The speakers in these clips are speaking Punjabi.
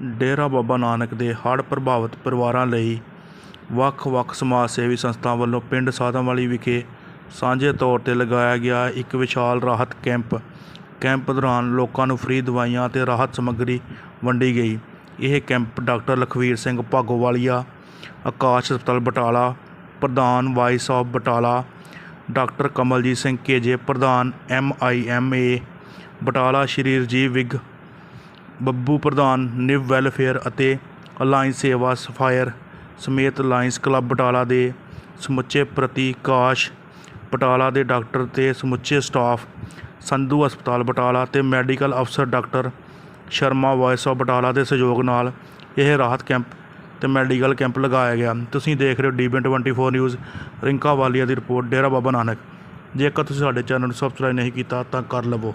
ਡੇਰਾ ਬਾਬਾ ਨਾਨਕ ਦੇ ਹੜ੍ਹ ਪ੍ਰਭਾਵਿਤ ਪਰਿਵਾਰਾਂ ਲਈ ਵੱਖ-ਵੱਖ ਸਮਾਜ ਸੇਵੀ ਸੰਸਥਾ ਵੱਲੋਂ ਪਿੰਡ ਸਾਧਾਂਵਾਲੀ ਵਿਖੇ ਸਾਂਝੇ ਤੌਰ 'ਤੇ ਲਗਾਇਆ ਗਿਆ ਇੱਕ ਵਿਸ਼ਾਲ ਰਾਹਤ ਕੈਂਪ। ਕੈਂਪ ਦੌਰਾਨ ਲੋਕਾਂ ਨੂੰ ਫ੍ਰੀ ਦਵਾਈਆਂ ਅਤੇ ਰਾਹਤ ਸਮੱਗਰੀ ਵੰਡੀ ਗਈ। ਇਹ ਕੈਂਪ ਡਾਕਟਰ ਲਖਵੀਰ ਸਿੰਘ ਭਾਗੋਵਾਲੀਆ, ਆਕਾਸ਼ ਹਸਪਤਾਲ ਬਟਾਲਾ, ਪ੍ਰਧਾਨ voice of Batala, doctor Kamaljit Singh KJ, ਪ੍ਰਧਾਨ M I M A, Batala Shri Rajiv Vig Babbu ਪ੍ਰਧਾਨ, ਨਿਵ ਵੈਲਫੇਅਰ ਅਤੇ ਅਲਾਇੰਸ ਸੇਵਾ ਸਫਾਇਰ ਸਮੇਤ ਲਾਇੰਸ ਕਲੱਬ ਬਟਾਲਾ ਦੇ ਸਮੁੱਚੇ ਪ੍ਰਤੀਕਾਸ਼ ਬਟਾਲਾ ਦੇ ਡਾਕਟਰ ਤੇ ਸਮੁੱਚੇ ਸਟਾਫ, ਸੰਧੂ ਹਸਪਤਾਲ ਬਟਾਲਾ ਤੇ ਮੈਡੀਕਲ ਅਫਸਰ doctor Sharma voice of Batala ਦੇ ਸਹਿਯੋਗ ਨਾਲ ਇਹ ਰਾਹਤ ਕੈਂਪ ਤੇ ਮੈਡੀਕਲ ਕੈਂਪ ਲਗਾਇਆ ਗਿਆ। ਤੁਸੀਂ ਦੇਖ ਰਹੇ ਹੋ ਡੀਬੀ 24 ਨਿਊਜ਼, ਰਿੰਕਾ ਵਾਲੀਆ ਦੀ ਰਿਪੋਰਟ, ਡੇਰਾ ਬਾਬਾ ਨਾਨਕ। ਜੇਕਰ ਤੁਸੀਂ ਸਾਡੇ ਚੈਨਲ ਨੂੰ ਸਬਸਕ੍ਰਾਈਬ ਨਹੀਂ ਕੀਤਾ ਤਾਂ ਕਰ ਲਵੋ।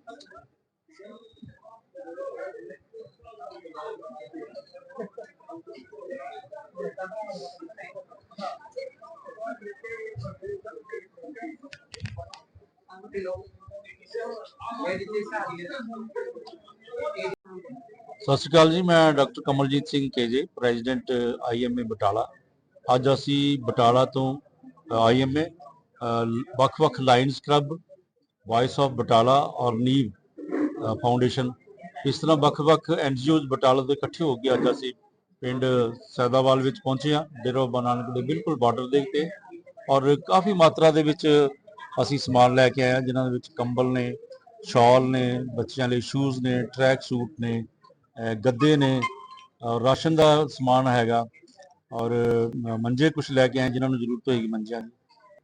ਸਤਿ ਸ਼੍ਰੀ ਅਕਾਲ ਜੀ, ਮੈਂ doctor Kamaljit Singh KJ, president IMA Batala. ਅੱਜ ਅਸੀਂ ਬਟਾਲਾ ਤੋਂ ਆਈਐਮਏ ਵੱਖ-ਵੱਖ lions club voice of Batala ਔਰ ਨੀਵ ਫਾਊਂਡੇਸ਼ਨ, ਇਸ ਤਰ੍ਹਾਂ ਵੱਖ-ਵੱਖ ਐਨਜੀਓਜ਼ ਬਟਾਲਾ ਦੇ ਇਕੱਠੇ ਹੋ ਕੇ ਅੱਜ ਅਸੀਂ ਪਿੰਡ ਸੈਦਾਵਾਲ ਵਿੱਚ ਪਹੁੰਚੇ ਹਾਂ। ਡੇਰਾ ਬਾਬਾ ਨਾਨਕ ਦੇ ਬਿਲਕੁਲ ਬਾਰਡਰ ਦੇ ਉੱਤੇ ਔਰ ਕਾਫੀ ਮਾਤਰਾ ਦੇ ਵਿੱਚ ਅਸੀਂ ਸਮਾਨ ਲੈ ਕੇ ਆਏ ਹਾਂ, ਜਿਨ੍ਹਾਂ ਦੇ ਵਿੱਚ ਕੰਬਲ ਨੇ, ਸ਼ਾਲ ਨੇ, ਬੱਚਿਆਂ ਲਈ ਸ਼ੂਜ਼ ਨੇ, ਟਰੈਕ ਸੂਟ ਨੇ ਗੱਦੇ ਨੇ ਰਾਸ਼ਨ ਦਾ ਸਮਾਨ ਹੈਗਾ, ਔਰ ਮੰਜੇ ਕੁਝ ਲੈ ਕੇ ਆਏ ਜਿਨ੍ਹਾਂ ਨੂੰ ਜ਼ਰੂਰਤ ਹੋਏਗੀ ਮੰਜਿਆਂ ਦੀ।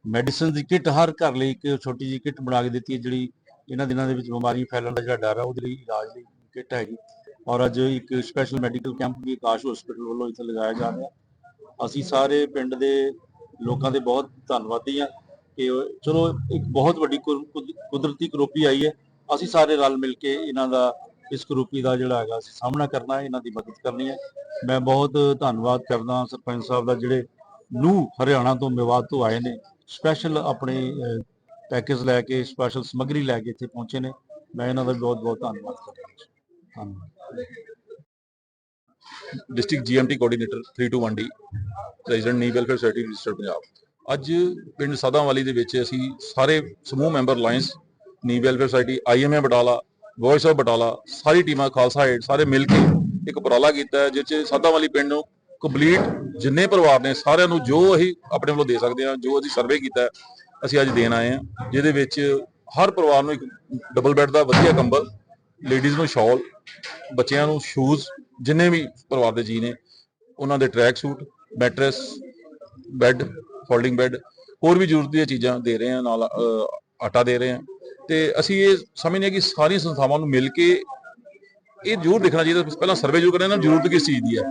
ਮੈਡੀਸਨ ਦੀ ਕਿੱਟ ਹਰ ਘਰ ਲਈ ਇੱਕ ਛੋਟੀ ਜਿਹੀ ਕਿੱਟ ਬਣਾ ਕੇ ਦਿੱਤੀ ਹੈ, ਜਿਹੜੀ ਇਹਨਾਂ ਦਿਨਾਂ ਦੇ ਵਿੱਚ ਬਿਮਾਰੀ ਫੈਲਣ ਦਾ ਜਿਹੜਾ ਡਰ ਹੈ ਉਹਦੇ ਲਈ ਇਲਾਜ ਲਈ ਕਿੱਟ ਹੈਗੀ। ਔਰ ਅੱਜ ਇੱਕ ਸਪੈਸ਼ਲ ਮੈਡੀਕਲ ਕੈਂਪ ਵੀ ਆਕਾਸ਼ ਹਸਪੀਟਲ ਵੱਲੋਂ ਇੱਥੇ ਲਗਾਇਆ ਜਾ ਰਿਹਾ। ਅਸੀਂ ਸਾਰੇ ਪਿੰਡ ਦੇ ਲੋਕਾਂ ਦੇ ਬਹੁਤ ਧੰਨਵਾਦੀ ਹਾਂ ਕਿ ਚਲੋ ਇੱਕ ਬਹੁਤ ਵੱਡੀ ਕੁਦਰਤੀ ਕਰੋਪੀ ਆਈ ਹੈ। ਅਸੀਂ ਸਾਰੇ ਰਲ ਮਿਲ ਕੇ ਇਹਨਾਂ ਦਾ ਇਸ ਕਰੋਪੀ ਦਾ ਜਿਹੜਾ ਹੈਗਾ ਅਸੀਂ ਸਾਹਮਣਾ ਕਰਨਾ ਹੈ, ਇਹਨਾਂ ਦੀ ਮਦਦ ਕਰਨੀ ਹੈ। ਮੈਂ ਬਹੁਤ ਧੰਨਵਾਦ ਕਰਦਾ ਸਰਪੰਚ ਸਾਹਿਬ ਦਾ, ਜਿਹੜੇ ਨੂੰ ਹਰਿਆਣਾ ਤੋਂ ਮੇਵਾਤ ਤੋਂ ਆਏ ਨੇ। ਸਪੈਸ਼ਲ ਆਪਣੇ ਪੈਕੇਜ ਲੈ ਕੇ ਸਪੈਸ਼ਲ ਸਮੱਗਰੀ ਲੈ ਕੇ ਇੱਥੇ ਪਹੁੰਚੇ ਨੇ। ਮੈਂ ਇਹਨਾਂ ਦਾ ਬਹੁਤ ਬਹੁਤ ਧੰਨਵਾਦ ਕਰਦਾ ਧੰਨਵਾਦ। District GMT coordinator 321D president knee welfare society registered Punjab ਅੱਜ ਪਿੰਡ ਸਾਦਾਂਵਾਲੀ ਦੇ ਵਿੱਚ ਅਸੀਂ ਸਾਰੇ ਸਮੂਹ member lions Neev welfare society IMA Batala voice of Batala ਸਾਰੀ ਟੀਮਾਂ ਖਾਲਸਾ ਏਡ ਸਾਰੇ ਮਿਲ ਕੇ ਇੱਕ ਉਪਰਾਲਾ ਕੀਤਾ ਹੈ ਜਿਸ 'ਚ ਸਾਦਾਂਵਾਲੀ ਪਿੰਡ ਨੂੰ ਕੰਪਲੀਟ ਜਿੰਨੇ ਪਰਿਵਾਰ ਨੇ ਸਾਰਿਆਂ ਨੂੰ ਜੋ ਅਸੀਂ ਆਪਣੇ ਵੱਲੋਂ ਦੇ ਸਕਦੇ ਹਾਂ ਜੋ ਅਸੀਂ ਸਰਵੇ ਕੀਤਾ ਹੈ, ਅਸੀਂ ਅੱਜ ਦੇਣ ਆਏ ਹਾਂ ਜਿਹਦੇ ਵਿੱਚ ਹਰ ਪਰਿਵਾਰ ਨੂੰ ਇੱਕ ਡਬਲ ਬੈੱਡ ਦਾ ਵਧੀਆ ਕੰਬਲ ਲੇਡੀਜ਼ ਨੂੰ ਸ਼ਾਲ ਬੱਚਿਆਂ ਨੂੰ ਸ਼ੂਜ਼ ਜਿੰਨੇ ਵੀ ਪਰਿਵਾਰ ਦੇ ਜੀ ਨੇ ਉਹਨਾਂ ਦੇ track suit mattress bed folding bed ਹੋਰ ਵੀ ਜ਼ਰੂਰਤ ਦੀਆਂ ਚੀਜ਼ਾਂ ਦੇ ਰਹੇ ਹਾਂ ਨਾਲ ਆਟਾ ਦੇ ਰਹੇ ਹਾਂ। ਤੇ ਅਸੀਂ ਇਹ ਸਮਝਦੇ ਹਾਂ ਕਿ ਸਾਰੀਆਂ ਸੰਸਥਾਵਾਂ ਨੂੰ ਮਿਲ ਕੇ ਇਹ ਜ਼ਰੂਰ ਦੇਖਣਾ ਚਾਹੀਦਾ ਪਹਿਲਾਂ ਸਰਵੇ ਜ਼ਰੂਰ ਕਰਨਾ, ਜ਼ਰੂਰਤ ਕਿਸ ਚੀਜ਼ ਦੀ ਹੈ।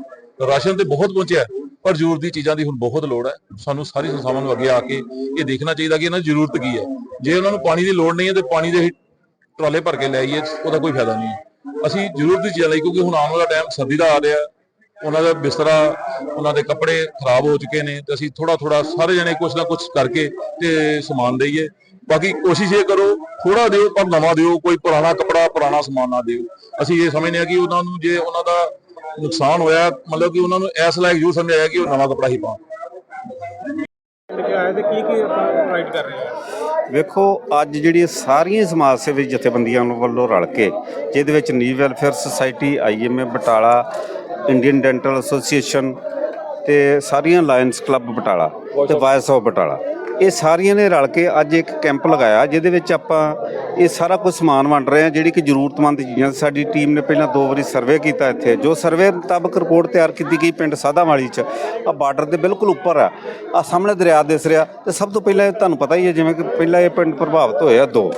ਰਾਸ਼ਨ ਤੇ ਬਹੁਤ ਪਹੁੰਚਿਆ ਪਰ ਜ਼ਰੂਰਤ ਦੀ ਚੀਜ਼ਾਂ ਦੀ ਹੁਣ ਬਹੁਤ ਲੋੜ ਹੈ। ਸਾਨੂੰ ਸਾਰੀ ਸੰਸਥਾਵਾਂ ਨੂੰ ਅੱਗੇ ਆ ਕੇ ਇਹ ਦੇਖਣਾ ਚਾਹੀਦਾ ਕਿ ਇਹਨਾਂ ਦੀ ਜ਼ਰੂਰਤ ਕੀ ਹੈ। ਜੇ ਉਹਨਾਂ ਨੂੰ ਪਾਣੀ ਦੀ ਲੋੜ ਨਹੀਂ ਹੈ ਤੇ ਪਾਣੀ ਦੇ ਅਸੀਂ ਟਰਾਲੇ ਭਰ ਕੇ ਲੈ ਆਈਏ, ਉਹਦਾ ਕੋਈ ਫਾਇਦਾ ਨਹੀਂ ਹੈ। ਅਸੀਂ ਜ਼ਰੂਰਤ ਦੀ ਚੀਜ਼ਾਂ ਲਈ, ਕਿਉਂਕਿ ਹੁਣ ਆਉਣ ਵਾਲਾ ਟਾਈਮ ਸਰਦੀ ਦਾ ਆ ਰਿਹਾ, ਉਹਨਾਂ ਦਾ ਬਿਸਤਰਾ, ਉਹਨਾਂ ਦੇ ਕੱਪੜੇ ਖਰਾਬ ਹੋ ਚੁੱਕੇ ਨੇ ਤੇ ਅਸੀਂ ਥੋੜਾ ਥੋੜਾ ਸਾਰੇ ਜਣੇ ਕੁਛ ਨਾ ਕੁਛ ਕਰਕੇ ਤੇ ਸਮਾਨ ਦਈਏ। ਬਾਕੀ ਕੋਸ਼ਿਸ਼ ਇਹ ਕਰੋ ਥੋੜਾ ਦਿਓ ਪਰ ਨਵਾਂ ਦਿਓ ਕੋਈ ਪੁਰਾਣਾ ਕੱਪੜਾ ਪੁਰਾਣਾ ਸਮਾਨ ਨਾ ਦਿਓ। ਅਸੀਂ ਇਹ ਸਮਝਦੇ ਹਾਂ ਕਿ ਉਹਨਾਂ ਨੂੰ ਜੇ ਉਹਨਾਂ ਦਾ ਨੁਕਸਾਨ ਹੋਇਆ ਮਤਲਬ ਕਿ ਉਹਨਾਂ ਨੂੰ ਇਸ ਲਾਇਕ ਯੂ ਸਮਝਾਇਆ ਕਿ ਉਹ ਨਵਾਂ ਕੱਪੜਾ ਹੀ ਪਾਉਣ। ਤੇ ਆਏ ਤੇ ਕੀ ਕੀ ਆਪਾਂ ਪ੍ਰੋਵਾਈਡ ਕਰ ਰਹੇ ਹਾਂ? ਵੇਖੋ ਅੱਜ ਜਿਹੜੀ ਸਾਰੀਆਂ ਸਮਾਜ ਸੇਵੀ ਜਥੇਬੰਦੀਆਂ ਵੱਲੋਂ ਰਲ ਕੇ ਜਿਹਦੇ ਵਿੱਚ Neev welfare society IMA Batala Indian dental association ਤੇ ਸਾਰੀਆਂ ਲਾਇਨਸ ਕਲੱਬ ਬਟਾਲਾ ਤੇ ਵਾਇਸ ਆਫ ਬਟਾਲਾ। ਇਹ ਸਾਰੀਆਂ ਨੇ ਰਲ ਕੇ ਅੱਜ ਇੱਕ ਕੈਂਪ ਲਗਾਇਆ, ਜਿਹਦੇ ਵਿੱਚ ਆਪਾਂ ਇਹ ਸਾਰਾ ਕੁਝ ਸਮਾਨ ਵੰਡ ਰਹੇ ਹਾਂ, ਜਿਹੜੀ ਕਿ ਜ਼ਰੂਰਤਮੰਦ ਚੀਜ਼ਾਂ ਸਾਡੀ ਟੀਮ ਨੇ ਪਹਿਲਾਂ ਦੋ ਵਾਰੀ ਸਰਵੇ ਕੀਤਾ ਇੱਥੇ। ਜੋ ਸਰਵੇ ਮੁਤਾਬਕ ਰਿਪੋਰਟ ਤਿਆਰ ਕੀਤੀ ਗਈ ਪਿੰਡ ਸਾਦਾਵਾਲੀ ਚ ਆ ਬਾਰਡਰ ਦੇ ਬਿਲਕੁਲ ਉੱਪਰ ਆ। ਆ ਸਾਹਮਣੇ ਦਰਿਆ ਦਿਸ ਰਿਹਾ। ਤੇ ਸਭ ਤੋਂ ਪਹਿਲਾਂ ਤੁਹਾਨੂੰ ਪਤਾ ਹੀ ਹੈ, ਜਿਵੇਂ ਕਿ ਪਹਿਲਾਂ ਇਹ ਪਿੰਡ ਪ੍ਰਭਾਵਿਤ ਹੋਇਆ ਦੋ।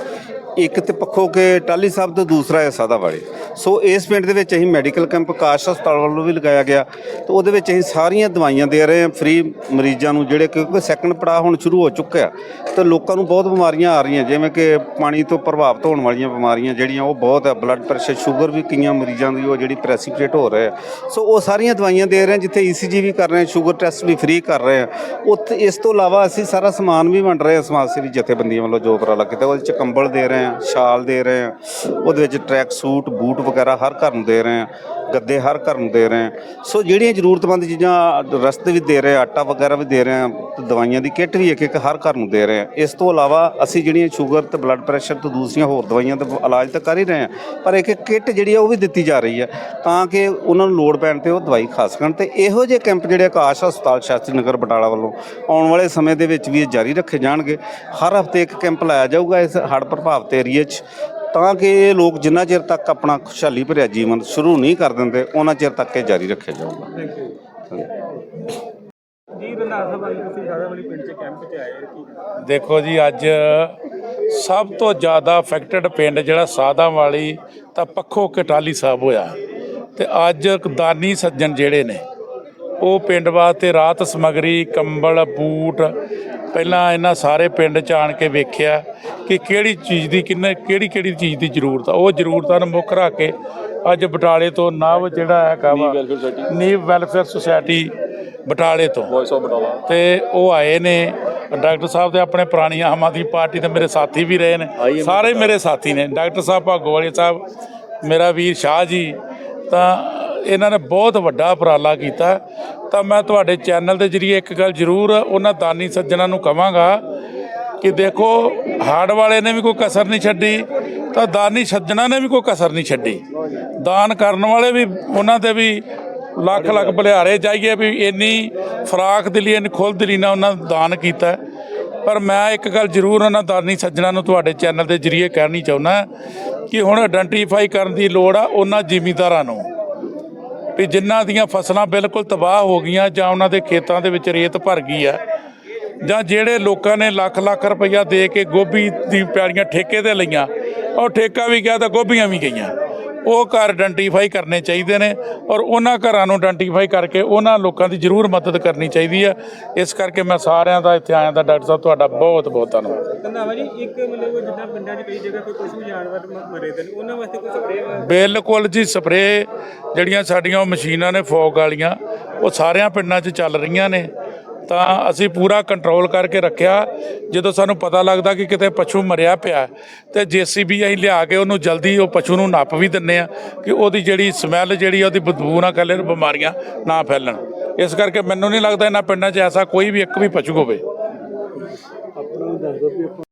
ਇੱਕ ਤੇ ਪੱਖੋ ਕੇ ਟਾਲੀ ਸਾਹਿਬ ਤੋਂ ਦੂਸਰਾ ਹੈ ਸਾਦਾ ਵਾਲੇ। ਸੋ ਇਸ ਪਿੰਡ ਦੇ ਵਿੱਚ ਅਸੀਂ ਮੈਡੀਕਲ ਕੈਂਪ, ਕਾਸ਼ ਹਸਪਤਾਲ ਵੱਲੋਂ ਵੀ ਲਗਾਇਆ ਗਿਆ। ਤੇ ਉਹਦੇ ਵਿੱਚ ਅਸੀਂ ਸਾਰੀਆਂ ਦਵਾਈਆਂ ਦੇ ਰਹੇ ਹਾਂ। ਫ੍ਰੀ ਮਰੀਜ਼ਾਂ ਨੂੰ ਜਿਹੜੇ ਕਿਉਂਕਿ ਸੈਕੰਡ ਪੜਾਅ ਹੁਣ ਸ਼ੁਰੂ ਹੋ ਚੁੱਕਿਆ ਤੇ ਲੋਕਾਂ ਨੂੰ ਬਹੁਤ ਬਿਮਾਰੀਆਂ ਆ ਰਹੀਆਂ, ਜਿਵੇਂ ਕਿ ਪਾਣੀ ਤੋਂ ਪ੍ਰਭਾਵਿਤ ਹੋਣ ਵਾਲੀਆਂ ਬਿਮਾਰੀਆਂ ਜਿਹੜੀਆਂ, ਉਹ ਬਹੁਤ ਹੈ। ਬਲੱਡ ਪ੍ਰੈਸ਼ਰ ਸ਼ੂਗਰ ਵੀ ਕਈਆਂ ਮਰੀਜ਼ਾਂ ਦੀ ਉਹ ਜਿਹੜੀ ਪ੍ਰੈਸੀਪੀਟੇਟ ਹੋ ਰਿਹਾ ਸੋ ਉਹ ਸਾਰੀਆਂ ਦਵਾਈਆਂ ਦੇ ਰਹੇ ਹਾਂ, ਜਿੱਥੇ ਈਸੀਜੀ ਵੀ ਕਰ ਰਹੇ ਹਾਂ ਸ਼ੂਗਰ ਟੈਸਟ ਵੀ ਫ੍ਰੀ ਕਰ ਰਹੇ ਹਾਂ। ਉੱਥੇ ਇਸ ਤੋਂ ਇਲਾਵਾ ਅਸੀਂ ਸਾਰਾ ਸਮਾਨ ਵੀ ਵੰਡ ਰਹੇ ਹਾਂ, ਸਮਾਜ ਸੇਵੀ ਜਥੇਬੰਦੀਆਂ ਵੱਲੋਂ ਜੋ ਉਪਰਾਲਾ ਕੀਤਾ ਉਹਦੇ ਚ ਕੰਬਲ ਦੇ ਰਹੇ ਹਾਂ। ਸ਼ਾਲ ਦੇ ਰਹੇ ਹਾਂ ਉਹਦੇ ਵਿੱਚ ਟਰੈਕ ਸੂਟ ਬੂਟ ਵਗੈਰਾ ਹਰ ਘਰ ਨੂੰ ਦੇ ਰਹੇ ਹਾਂ ਗੱਦੇ ਹਰ ਘਰ ਨੂੰ ਦੇ ਰਹੇ ਹਾਂ ਸੋ ਜਿਹੜੀਆਂ ਜ਼ਰੂਰਤਮੰਦ ਚੀਜ਼ਾਂ ਰਸਤੇ ਵੀ ਦੇ ਰਹੇ ਹਾਂ ਆਟਾ ਵਗੈਰਾ ਵੀ ਦੇ ਰਹੇ ਹਾਂ ਤੇ ਦਵਾਈਆਂ ਦੀ ਕਿੱਟ ਵੀ ਇੱਕ ਇੱਕ ਹਰ ਘਰ ਨੂੰ ਦੇ ਰਹੇ ਹਾਂ ਇਸ ਤੋਂ ਇਲਾਵਾ ਅਸੀਂ ਜਿਹੜੀਆਂ ਸ਼ੂਗਰ ਤੇ ਬਲੱਡ ਪ੍ਰੈਸ਼ਰ ਤੋਂ ਦੂਸਰੀਆਂ ਹੋਰ ਦਵਾਈਆਂ ਤੇ ਇਲਾਜ ਤਾਂ ਕਰ ਹੀ ਰਹੇ ਹਾਂ ਪਰ ਇੱਕ ਇੱਕ ਕਿੱਟ ਜਿਹੜੀ ਆ ਉਹ ਵੀ ਦਿੱਤੀ ਜਾ ਰਹੀ ਹੈ ਤਾਂ ਕਿ ਉਹਨਾਂ ਨੂੰ ਲੋੜ ਪੈਣ ਤੇ ਉਹ ਦਵਾਈ ਖਾ ਸਕਣ। ਤੇ ਇਹੋ ਜਿਹੇ ਕੈਂਪ ਜਿਹੜੇ ਆਕਾਸ਼ ਹਸਪਤਾਲ ਸ਼ਾਸਤਰੀ ਨਗਰ ਬਟਾਲਾ ਵੱਲੋਂ ਆਉਣ ਵਾਲੇ ਸਮੇਂ ਦੇ ਵਿੱਚ ਵੀ ਇਹ ਜਾਰੀ ਰੱਖੇ ਜਾਣਗੇ। ਹਰ ਹਫ਼ਤੇ ਇੱਕ ਕੈਂਪ ਲਾਇਆ ਜਾਊਗਾ, ਇਸ ਹੜ੍ਹ ਪ੍ਰਭਾਵਿਤ ਏਰੀਏ 'ਚ, ਤਾਂ ਕਿ ਇਹ ਲੋਕ ਜਿੰਨਾ ਚਿਰ ਤੱਕ ਆਪਣਾ ਖੁਸ਼ਹਾਲੀ ਭਰਿਆ ਜੀਵਨ ਸ਼ੁਰੂ ਨਹੀਂ ਕਰ ਦਿੰਦੇ, ਉਹਨਾਂ ਚਿਰ ਤੱਕ ਇਹ ਜਾਰੀ ਰੱਖਿਆ ਜਾਊਗਾ। ਜੀ ਰੰਧਾਵਾ ਸਾਹਿਬ ਅੱਜ ਤੁਸੀਂ ਸਾਰਾ ਵਾਲੀ ਪਿੰਡ 'ਚ ਕੈਂਪ 'ਚ ਆਏ ਕੀ ਦੇਖੋ ਜੀ, ਅੱਜ ਸਭ ਤੋਂ ਜ਼ਿਆਦਾ ਅਫੈਕਟਡ ਪਿੰਡ ਜਿਹੜਾ ਸਾਦਾ ਵਾਲੀ ਤਾਂ ਪੱਖੋ ਕਟਾਲੀ ਸਾਹਿਬ ਹੋਇਆ। ਤੇ ਅੱਜ ਦਾਨੀ ਸੱਜਣ ਜਿਹੜੇ ਨੇ, ਉਹ ਪਿੰਡ ਵਾਸਤੇ ਰਾਤ ਸਮਗਰੀ, ਕੰਬਲ, ਬੂਟ ਪਹਿਲਾਂ ਇਹਨਾਂ ਸਾਰੇ ਪਿੰਡ ਚ ਆਣ ਕੇ ਵੇਖਿਆ ਕਿ ਕਿਹੜੀ ਚੀਜ਼ ਦੀ ਕਿੰਨੇ ਕਿਹੜੀ ਕਿਹੜੀ ਚੀਜ਼ ਦੀ ਜ਼ਰੂਰਤ ਆ। ਉਹ ਜ਼ਰੂਰਤਾਂ ਨੂੰ ਮੁੱਖ ਰੱਖ ਕੇ ਅੱਜ ਬਟਾਲੇ ਤੋਂ ਨਵ ਜਿਹੜਾ ਹੈਗਾ ਵਾ ਨੀਵ ਵੈਲਫੇਅਰ ਸੁਸਾਇਟੀ ਬਟਾਲੇ ਤੋਂ। Voice of Batala. ਤੇ ਉਹ ਆਏ ਨੇ ਡਾਕਟਰ ਸਾਹਿਬ ਤੇ ਆਪਣੇ ਪੁਰਾਣੀ ਆਮ ਆਦਮੀ ਪਾਰਟੀ ਦੇ ਮੇਰੇ ਸਾਥੀ ਵੀ ਰਹੇ ਨੇ ਸਾਰੇ ਮੇਰੇ ਸਾਥੀ ਨੇ। ਡਾਕਟਰ ਸਾਹਿਬ ਭਾਗੋਵਾਲੀ ਸਾਹਿਬ ਮੇਰਾ ਵੀਰ ਸ਼ਾਹ ਜੀ ਤਾਂ ਇਹਨਾਂ ਨੇ ਬਹੁਤ ਵੱਡਾ ਉਪਰਾਲਾ ਕੀਤਾ। ਤਾਂ ਮੈਂ ਤੁਹਾਡੇ ਚੈਨਲ ਦੇ ਜਰੀਏ ਇੱਕ ਗੱਲ ਜ਼ਰੂਰ ਉਹਨਾਂ ਦਾਨੀ ਸੱਜਣਾ ਨੂੰ ਕਵਾਂਗਾ ਕਿ ਦੇਖੋ, ਹਾੜ ਵਾਲੇ ਨੇ ਵੀ ਕੋਈ ਕਸਰ ਨਹੀਂ ਛੱਡੀ, ਤਾਂ ਦਾਨੀ ਸੱਜਣਾ ਨੇ ਵੀ ਕੋਈ ਕਸਰ ਨਹੀਂ ਛੱਡੀ। ਦਾਨ ਕਰਨ ਵਾਲੇ ਵੀ ਉਹਨਾਂ ਦੇ ਵੀ ਲੱਖ ਲੱਖ ਬਲਿਹਾਰੇ ਜਾਈਏ ਵੀ ਇੰਨੀ ਫਰਾਖ ਦਿਲੀ ਇੰਨੀ ਖੁੱਲ੍ਹ ਦਿਲੀ ਨਾਲ ਉਹਨਾਂ ਦਾਨ ਕੀਤਾ। ਪਰ ਮੈਂ ਇੱਕ ਗੱਲ ਜ਼ਰੂਰ ਉਹਨਾਂ ਦਾਨੀ ਸੱਜਣਾ ਨੂੰ ਤੁਹਾਡੇ ਚੈਨਲ ਦੇ ਜਰੀਏ ਕਹਿਣੀ ਚਾਹੁੰਦਾ ਕਿ ਹੁਣ ਆਇਡੈਂਟੀਫਾਈ ਕਰਨ ਦੀ ਲੋੜ ਆ ਉਹਨਾਂ ਜ਼ਿਮੀਂਦਾਰਾਂ ਨੂੰ। ਵੀ ਜਿਨ੍ਹਾਂ ਦੀਆਂ ਫਸਲਾਂ ਬਿਲਕੁਲ ਤਬਾਹ ਹੋ ਗਈਆਂ ਜਾਂ ਉਹਨਾਂ ਦੇ ਖੇਤਾਂ ਦੇ ਵਿੱਚ ਰੇਤ ਭਰ ਗਈ ਆ, ਜਾਂ ਜਿਹੜੇ ਲੋਕਾਂ ਨੇ ਲੱਖ ਲੱਖ ਰੁਪਈਆ ਦੇ ਕੇ ਗੋਭੀ ਦੀ ਪੈੜੀਆਂ ਠੇਕੇ ਤੇ ਲਈਆਂ, ਉਹ ਠੇਕਾ ਵੀ ਗਿਆ ਤਾਂ ਗੋਭੀਆਂ ਵੀ ਗਈਆਂ। ਉਹ ਘਰ ਆਇਡੈਂਟੀਫਾਈ ਕਰਨੇ ਚਾਹੀਦੇ ਨੇ ਔਰ ਉਹਨਾਂ ਘਰਾਂ ਨੂੰ ਆਇਡੈਂਟੀਫਾਈ ਕਰਕੇ ਉਹਨਾਂ ਲੋਕਾਂ ਦੀ ਜ਼ਰੂਰ ਮਦਦ ਕਰਨੀ ਚਾਹੀਦੀ ਹੈ ਇਸ ਕਰਕੇ ਮੈਂ ਸਾਰਿਆਂ ਦਾ ਇੱਥੇ ਆਇਆ ਦਾ ਡਾਕਟਰ ਸਾਹਿਬ ਤੁਹਾਡਾ ਬਹੁਤ ਬਹੁਤ ਧੰਨਵਾਦ। ਰੰਧਾਵਾ ਜੀ। ਇੱਕ ਮਤਲਬ ਜਿੱਦਾਂ ਪਿੰਡਾਂ 'ਚ ਕਈ ਜਗ੍ਹਾ ਕੋਈ ਪਸ਼ੂ ਜਾਨਵਰ ਮਰੇ ਨੇ ਉਹਨਾਂ ਵਾਸਤੇ ਕੋਈ ਸਪਰੇਅ ਬਿਲਕੁਲ ਜੀ ਸਪਰੇਅ ਜਿਹੜੀਆਂ ਸਾਡੀਆਂ ਮਸ਼ੀਨਾਂ ਨੇ ਫੌਗ ਵਾਲੀਆਂ ਉਹ ਸਾਰਿਆਂ ਪਿੰਡਾਂ 'ਚ ਚੱਲ ਰਹੀਆਂ ਨੇ। ਤਾਂ ਅਸੀਂ ਪੂਰਾ ਕੰਟਰੋਲ ਕਰਕੇ ਰੱਖਿਆ। ਜਦੋਂ ਸਾਨੂੰ ਪਤਾ ਲੱਗਦਾ ਕਿ ਕਿਤੇ ਪਸ਼ੂ ਮਰਿਆ ਪਿਆ ਤੇ ਜੀਸੀਬੀ ਅਸੀਂ ਲਿਆ ਕੇ ਉਹਨੂੰ ਜਲਦੀ ਉਹ ਪਸ਼ੂ ਨੂੰ ਨੱਪ ਵੀ ਦਿੰਨੇ ਆ ਕਿ ਉਹਦੀ ਜਿਹੜੀ ਸਮੈਲ ਜਿਹੜੀ ਆ, ਉਹਦੀ ਬਦਬੂ ਨਾ ਕੱਲੇ ਬਿਮਾਰੀਆਂ ਨਾ ਫੈਲਣ। ਇਸ ਕਰਕੇ ਮੈਨੂੰ ਨਹੀਂ ਲੱਗਦਾ ਇਹਨਾਂ ਪਿੰਡਾਂ 'ਚ ਐਸਾ ਕੋਈ ਵੀ ਇੱਕ ਵੀ ਪਸ਼ੂ ਹੋਵੇ।